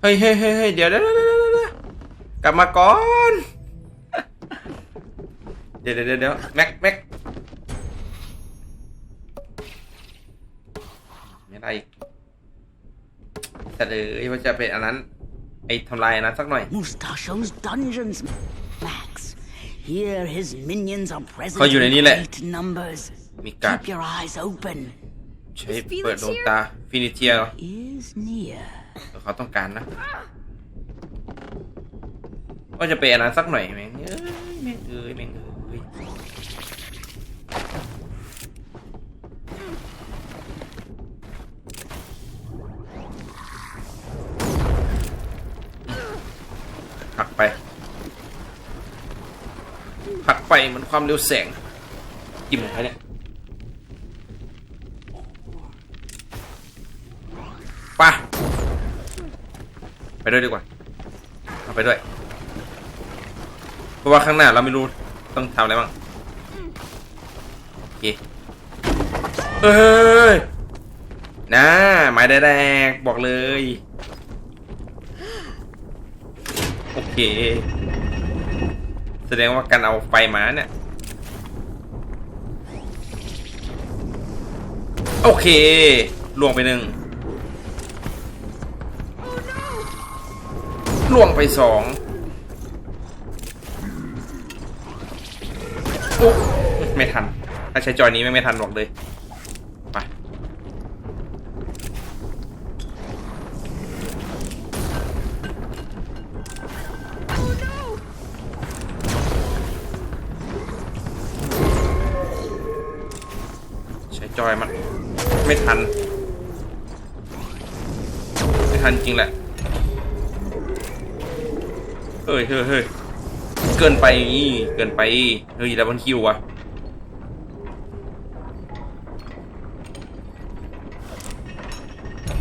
เฮ้ยเฮ้ยเฮ้ยเฮ้ยเดี๋ยวเดี๋ยวเดี๋ยวเดี๋ยวเดี๋ยวกลับมาก่อน เดี๋ยวเดี๋ยวเดี๋ยวเดี๋ยวแม็กแม็กไม่ได้อีกแต่เลยว่าจะเป็นอันนั้น ไอ้ทำลายอันนั้นสักหน่อย Mustachio's dungeons, Max. Here his minions are present เขาอยู่ในนี้ in แหละ great numbers. มีการ Keep your eyes open. ใช้เปิดดวงตาฟินิเทียเหรอ Is near. เขาต้องการนะว่าจะเป็นอันนั้นสักหน่อยแม่งเอ้ยแม่งเอ้ยแม่งเอ้ยหักไปหักไปเหมันความเร็วแสงกี่มงแล้วเนี่ย ด้วยดีกว่าเอาไปด้วย เพราะว่าข้างหน้าเราไม่รู้ต้องทำอะไรบ้างโอเคเอ้ยนะหมายแดงๆบอกเลย โอเค แสดงว่าการเอาไฟมาเนี่ยโอเคล่วงไปหนึ่ง ล่วงไปสองอุ๊ยไม่ทัน ถ้าใช้จอยนี้ไม่ไม่ทันบอกเลย ไป ใช้จอยมัน ไม่ทัน ไม่ทันจริงแหละ เฮ้ยเฮ้ยเฮ้ยเกินไปนี่เกินไป เฮ้ยดับเบิลคิววะ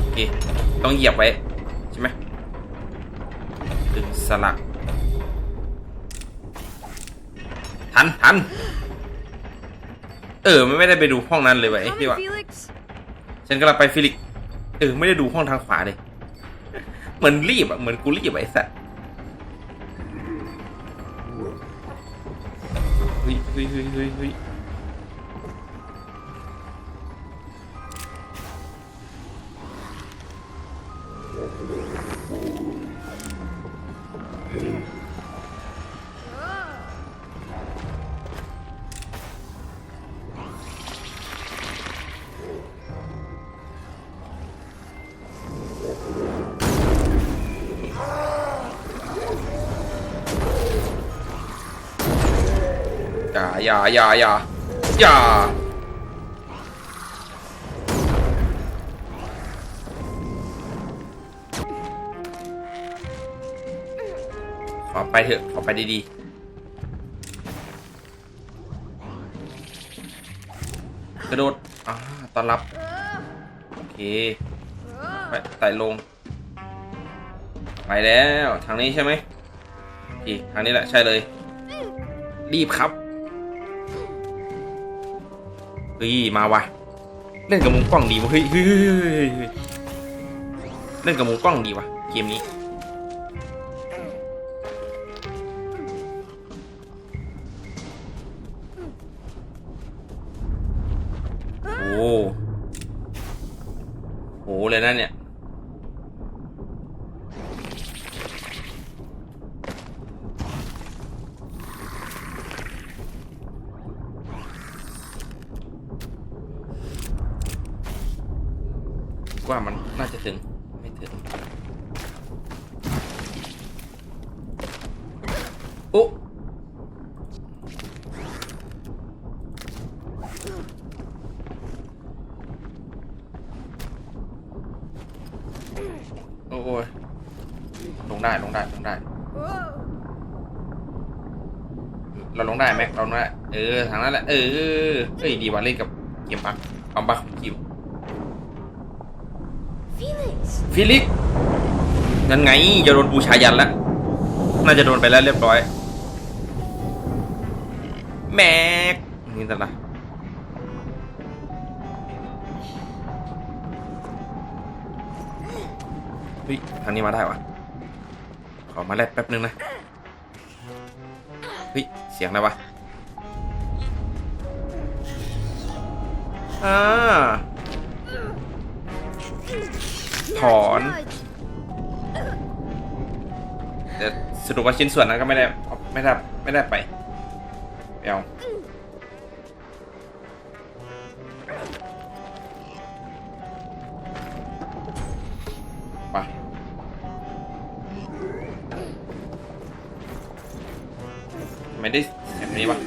โอเคต้องเหยียบไว้ ใช่ไหมดึงสลัก ทันทันเออไม่ได้ไปดูห้องนั้นเลยว่ะไอ้ที่ว่าฉันกำลังไปฟิลิก เออ ไม่ได้ดูห้องทางขวาเลย เหมือนรีบอะ เหมือนกูรีบไอ้สัส ฮ้ยเฮ้ย อย่าอย่าอย่าอย่าขอไปเถอะขอไปดีๆกระโดดอ่าต้อนรับ โอเค ไปไต่ลง ไปแล้ว ทางนี้ใช่ไหมโอเคทางนี้แหละ ใช่เลย รีบครับ เฮ้ยมาวะเล่นกับมุมกล้องดีวะเฮ้ยเล่นกับมุมกล้องดีวะเกมนี้โอ้โหเลยนะเนี่ย ว่ามันน่า จะถึง ไม่ถึงโอ้โอ้ยลงได้ ลงได้ ลงได้ เราลงได้แม็กเราลงได้ เออ ทางนั้นแหละ เออ เอ้ย ดีว่าเล่นกับเกมปักความบักของคิว ฟิลิปนั่นไงจะโดนบูชายันแล้ว น่าจะโดนไปแล้วเรียบร้อย แม็กนี่แต่ละฮ้ยทางนี้มาได้วะขอมาแลดแป๊บนึงนะ เฮ้ย เสียงอะไรวะ อ่า ถอนแต่สรุปว่าชิ้นส่วนนั้นก็ไม่ได้ไม่ได้ไม่ได้ไปไปเอาไปไม่ได้แบบนี้วะ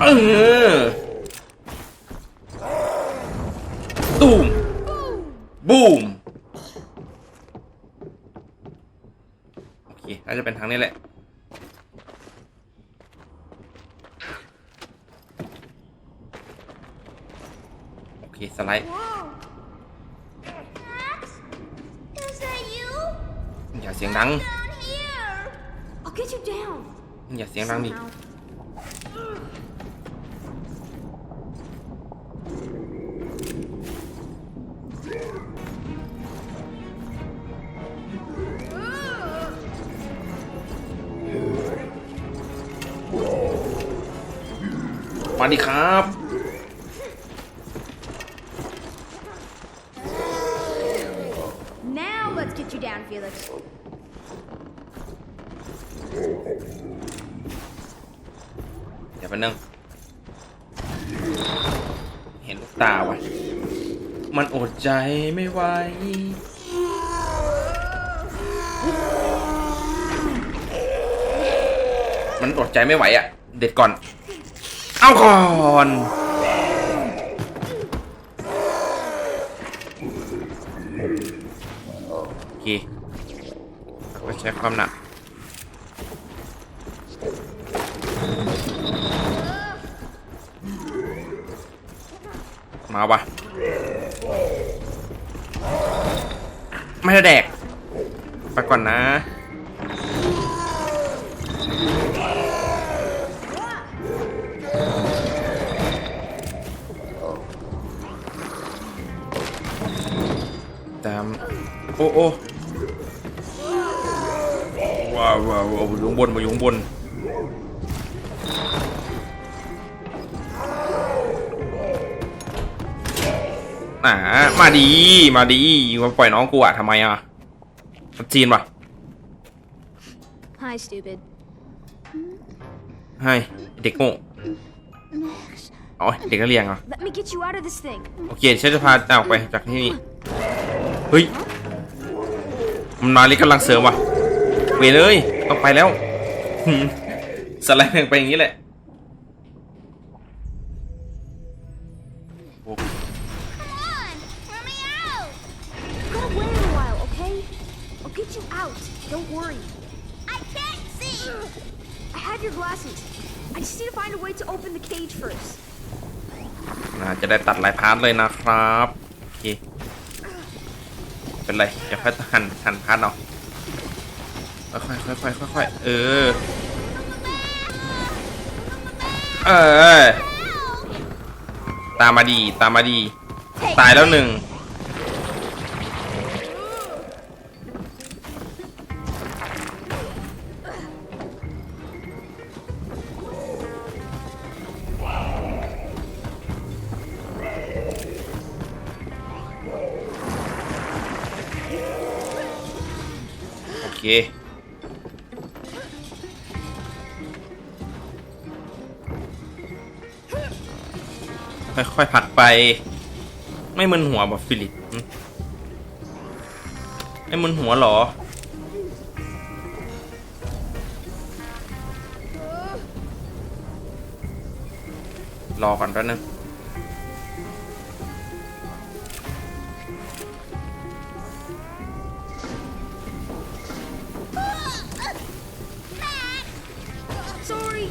เออตูมบูมโอเคน่าจะเป็นทางนี้แหละโอเคสไลด์ Max? Is that you? อย่าเสียงดัง Down here! I'll get you down. อย่าเสียงดังดิ มาดิครับ Now let's get you down, Felix. เดี๋ยวไปบนึง เห็นลูกตาว่ะมันอดใจไม่ไหว มันอดใจไม่ไหวอะ เด็ดก่อน เอาก่อนโอเคไปใช้ความหนักมาวะไม่ได้แดก ไปก่อนนะาวว้าวอยู่ข้างบนมาอยู่ข้างบนอ่ามาดี มาดีมาปล่อยน้องกูอะทำไมอะมันจีนปะ Hi, stupid. ให้เด็กโง่ Max, อ๋อเด็กนักเรียนเหรอ let me get you out of this thing. โอเคฉันจะพาเจ้าออกไปจากที่นี่ เฮ้ย มันมาลิกำลังเสริมว่ะเวยเลย ต้องไปแล้วสไลด์ไปอย่างนี้แหละน่าจะได้ตัดหลายพาร์ทเลยนะครับโอเคเป็นไรเดี๋ยวค่หันหันพาร์ทเอา ค่อยๆค่อยๆค่อยๆเออ เออ ตามมาดี ตามมาดี ตายแล้วหนึ่งโอ คค่อยๆผลักไป ไม่มึนหัวบอกฟิลิปหึไม่มึนหัวเหรอ รอก่อนแป๊บนึง Sorry.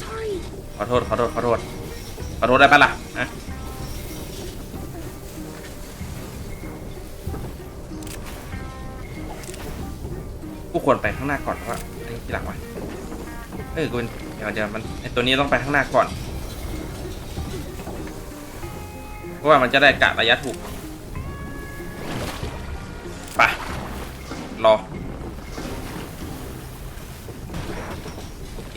Sorry. ขอโทษ ขอโทษ ขอโทษ ขอโทษได้ปะล่ะนะ ควรไปข้างหน้าก่อนเพราะว่าไอ้ทีหลังวะเออกูเป็นเดี๋ยวเดี๋ยวมันไอ้ตัวนี้ต้องไปข้างหน้าก่อนเพราะว่ามันจะได้กะระยะถูกไปรอโอเค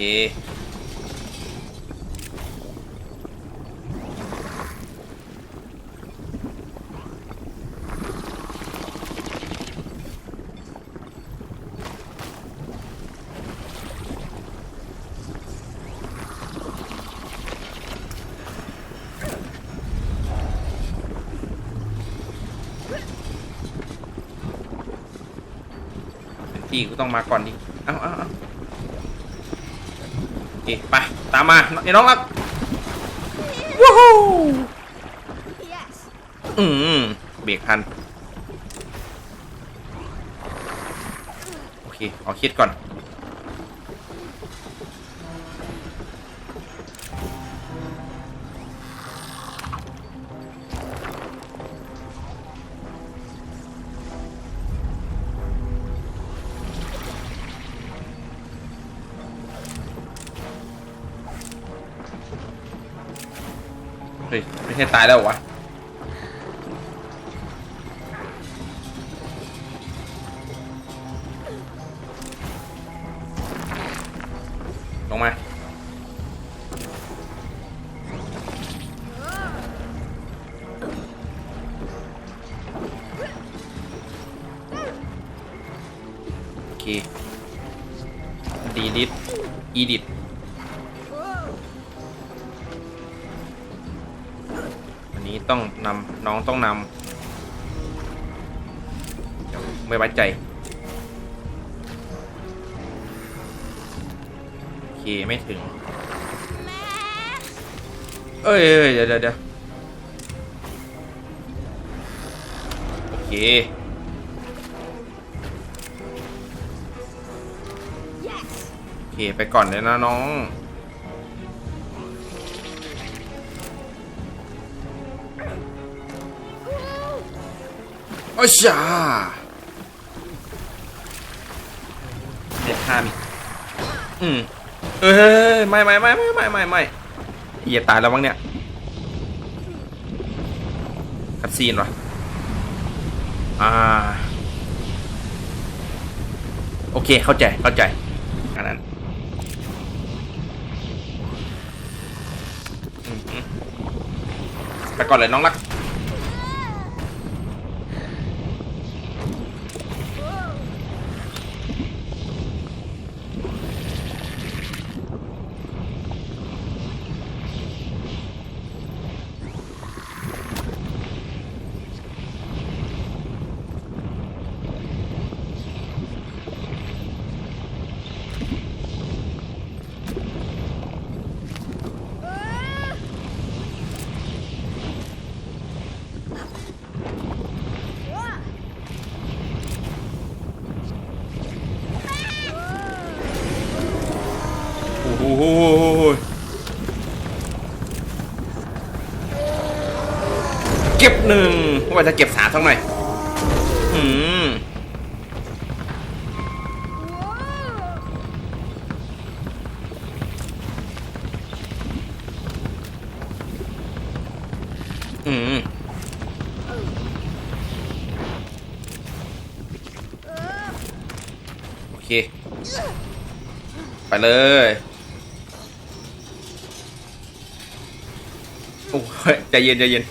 พี่กูต้องมาก่อนดิ เอ้าเอ้าเอ้าโอเคไป ตามมาไอ้น้องรักวู้ฮู้ Yes. อืมเบรกทัน โอเคขอคิดก่อน ไม่ใช่ตายแล้ววะลงมาโอเคดีดิทอีดิท ต้องนำน้องต้องนำไม่ไว้ใจโอเคไม่ถึง เอ้ยเดี๋ยวเดี๋ยวโอเคโอเคไปก่อนเลยนะน้อง โอ้ยชาเด็ดขาดอืมเอ้ยไม่ไม่ไม่ไม่ไม่ไม่ไม่เหยียบตายแล้วมั้งเนี่ยคัดซีนวะอ่า โอเคเข้าใจเข้าใจอันนั้นไปก่อนเลยน้องรัก โอ้โหเก็บห ว่าจะเก็บสามเท่าไหร่อืมอืมโอเค ไปเลยโอ้ยใจเย็นใจเย็น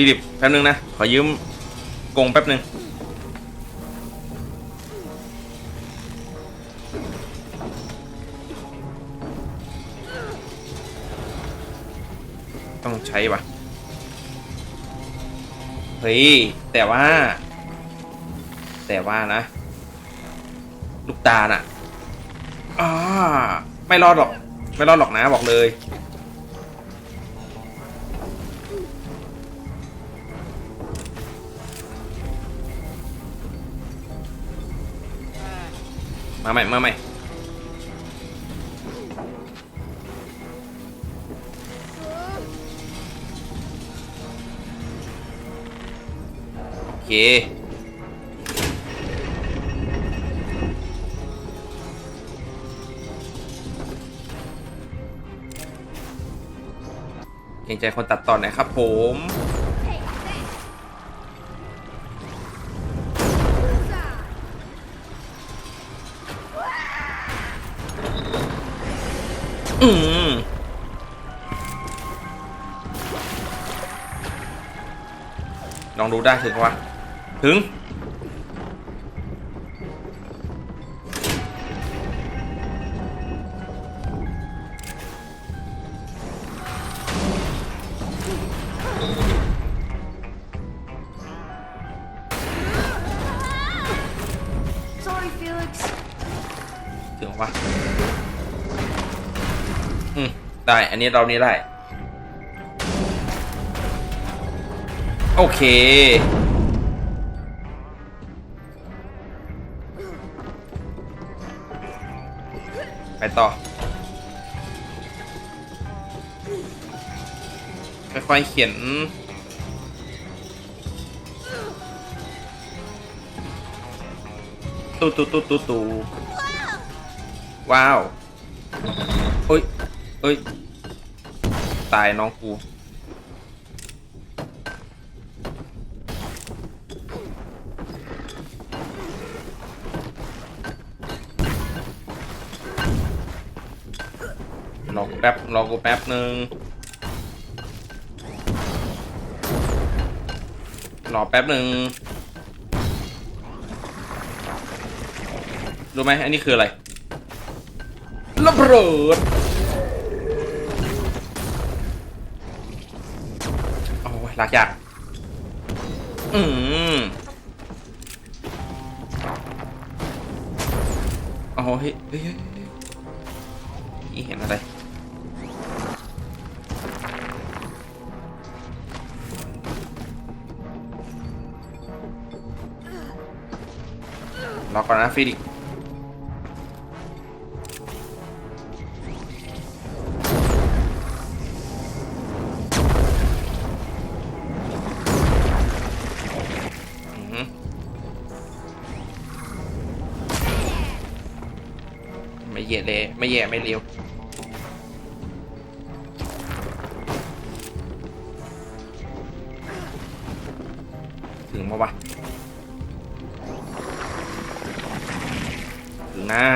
ฟิลิปแป๊บนึงนะ ขอยืมกงแป๊บนึง ต้องใช้ปะเฮ้ย แต่ว่า แต่ว่านะ ลูกตาน่ะอ่าไม่รอดหรอก ไม่รอดหรอกนะบอกเลย มาใหม่มาใหม่โอเคเก่งใจคนตัดต่อน่อยครับผม อืมลองดูได้ถึงวะถึง ได้ อันนี้เรานี้ได้ โอเค ไปต่อ ค่อยๆเขียนตูตูตูตูตูว้าวเอ้ย เอ้ย ตายน้องกู รอกูแป๊บ รอกูแป๊บหนึ่งรอแป๊บหนึ่งรู้ไหมอันนี้คืออะไรระเบิด โอ้ยลากยากอืมโอ้ยเฮ้ยเฮ้ยเห็นอะไรรอกก่อนนะฟิลิก ไม่แย่เลยไม่แย่ไม่เร็วถึงมาวะถึงหน้า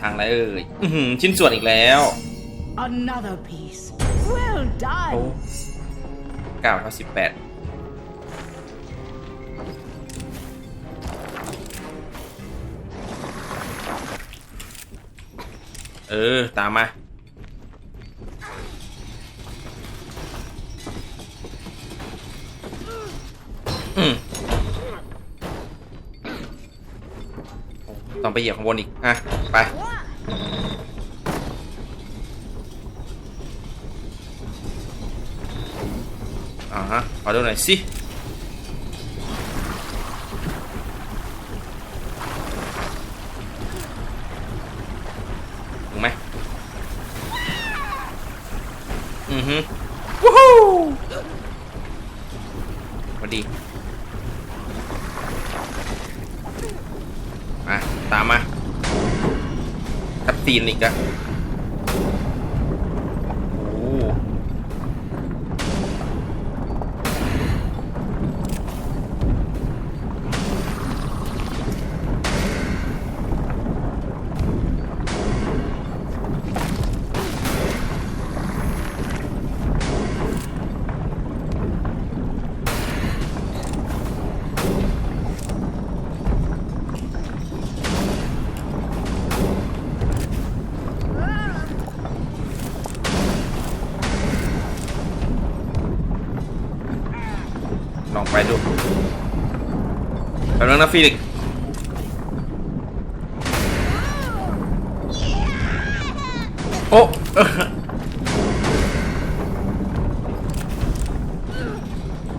ทางอะไรเอ่ยอื้อหือชิ้นส่วนอีกแล้ว Another piece. Well โอ้ done. เก้าเท่าสิบแปด ออตามมา ต้องไปเหยียบข้างบนอีก อะ ไป อ่าฮะขอดูหน่อยสิ แล้วนะฟีลิกโอ้เออ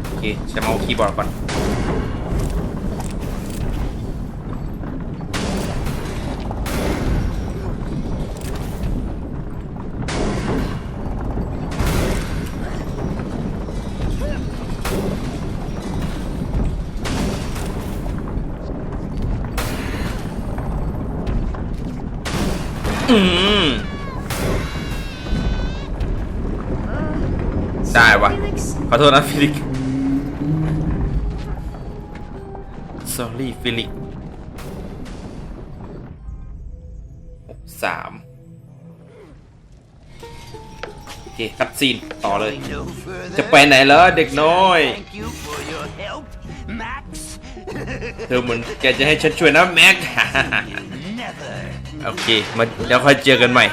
โอเคจะมาเอาคีย์บอร์ดก่อน ได้วะ ขอโทษนะฟิลิก sorry ฟิลิกสามโอเคคัดซีนต่อเลย จะไปไหนแล้วเด็กน้อย เธอเหมือนแกจะให้ฉันช่วยนะแม็ก โอเค มาเดี๋ยวค่อยเจอกันใหม่